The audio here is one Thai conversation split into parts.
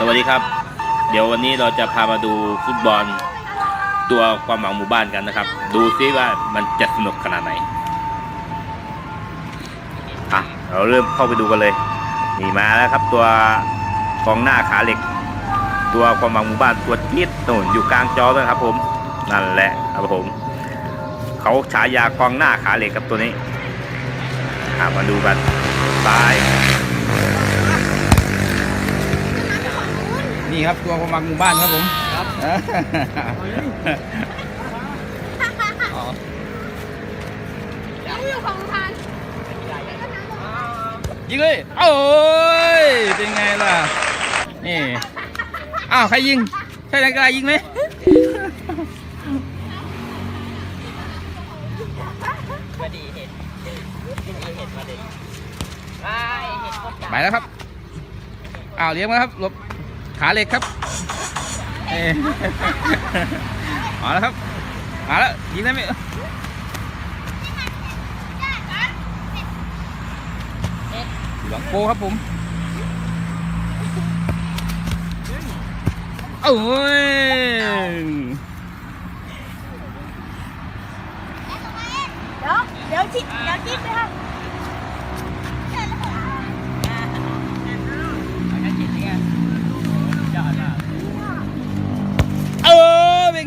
สวัสดีครับ เดี๋ยววันนี้เราจะพามาดูฟุตบอล ตัวความหวังหมู่บ้านกันนะครับ ดูซิว่ามันจะสนุกขนาดไหนอะเราเริ่มเข้าไปดูกันเลยนี่มาแล้วครับตัวกองหน้าขาเหล็ก ตัวความหวังหมู่บ้านตัวจี๊ดโน่นอยู่กลางจอเลยครับ ผมนั่นแหละครับผมเขาฉายากองหน้าขาเหล็กครับตัวนี้อะมาดูกันซ้าย นี่ครับตัวความมังหมู่บ้านครับผมครับอ๋ออยู่ของทานยิงเลยโอ้ยเป็นไงล่ะนี่อ้าวใครยิงใช่นักกีฬายิงไหมมาดีเห็นเห็นเห็นมาดีว้ายเห็นก็จับไปแล้วครับอ้าวเลี้ยงมาครับหลบ ขาเหล็กครับเอ้ยมาแล้วครับ มาแล้วยิงได้ไหมหลังโกครับผมเอ้ย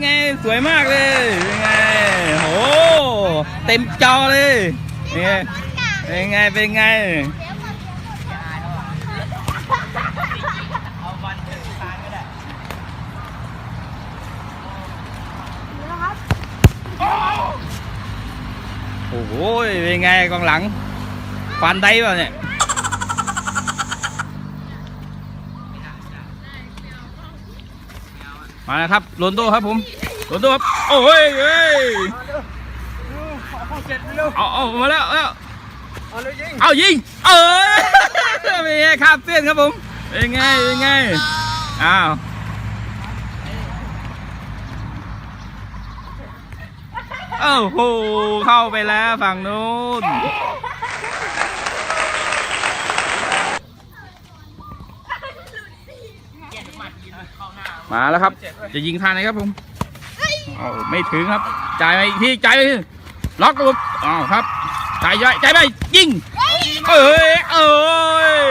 ไง สวยมากเลยเป็นไงโหเต็มจอเลยเป็นไงเป็นไงเป็นไงเอาบอลถึงทางก็ได้นะครับโอ้โหเป็นไงกองหลังฟันได้เปล่าเนี่ย มาแล้วครับโรนโดครับผมโรนโดครับโอ้ยเอ้ยเอาเจ็ดเร็วเอาเอามาแล้วเอาแล้วเอาเลยยิงเอายิงเออเป็นไงข้ามเส้นครับผมเป็นไงเป็นไงอ้าวโอ้โหเข้าไปแล้วฝั่งนู้น มาแล้วครับ จะยิงทานไหนครับผมเอาไม่ถึงครับจ่ายไปอีกทีจ่ายไปล็อกระบอ้าวครับจ่ายจ่อยจ่ายไปยิงเอ้ยเอ้ย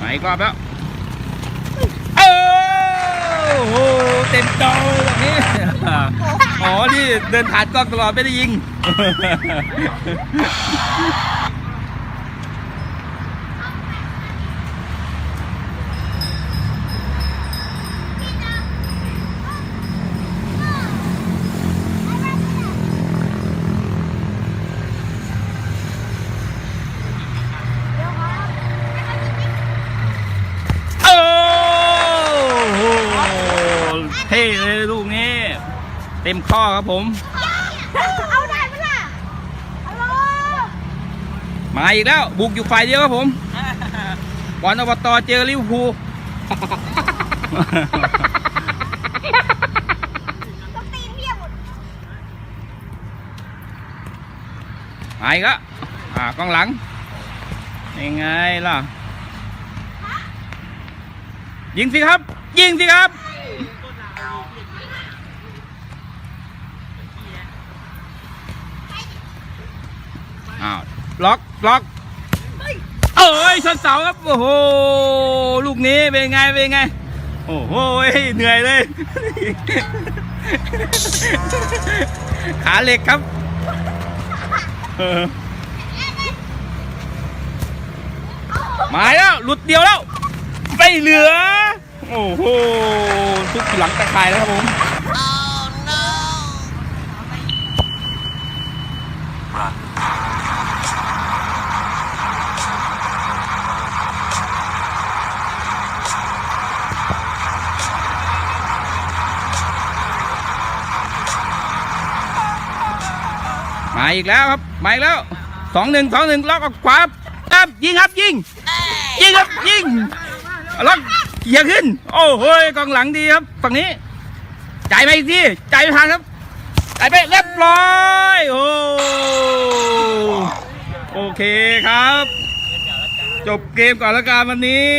มา อีกรอบแล้ว เอ้โอ้โห เต็มจอเลยแบบนี้ อ๋อ นี่เดินผ่านกล้องตลอดไม่ได้ยิง เท่เลยลูกนี้ เต็มข้อครับผม เอาได้ไหมล่ะฮัลโหลมาอีกแล้ว บุกอยู่ฝ่ายเดียวครับผมบอลอบตเจอลิเวอร์พูลต้องตีนเพียบหมดมาอีกแล้วอ่ากองหลังยังไงล่ะ ยิงสิครับ ยิงสิครับ อ้าวล็อกล็อกเอ้ยชนเสาครับโอ้โหลูกนี้เป็นไงเป็นไง โอ้โหเหนื่อยเลย ขาเหล็กครับเออมาแล้วหลุดเดียวแล้วไม่เหลือ โอ้โหทุกหลังตะข่ายแล้วครับผม มาอีกแล้วครับมาอีกแล้วสองหนึ่งสองหนึ่งล็อกออกขวาตั้มยิงครับยิงยิงครับยิงล็อกเขี่ยขึ้น โอ้โหกองหลังดีครับฝั่งนี้จ่ายไปอีกทีจ่ายไปทางครับจ่ายไปเรียบร้อยโอ้โอเคครับ จบเกมก่อนละกันวันนี้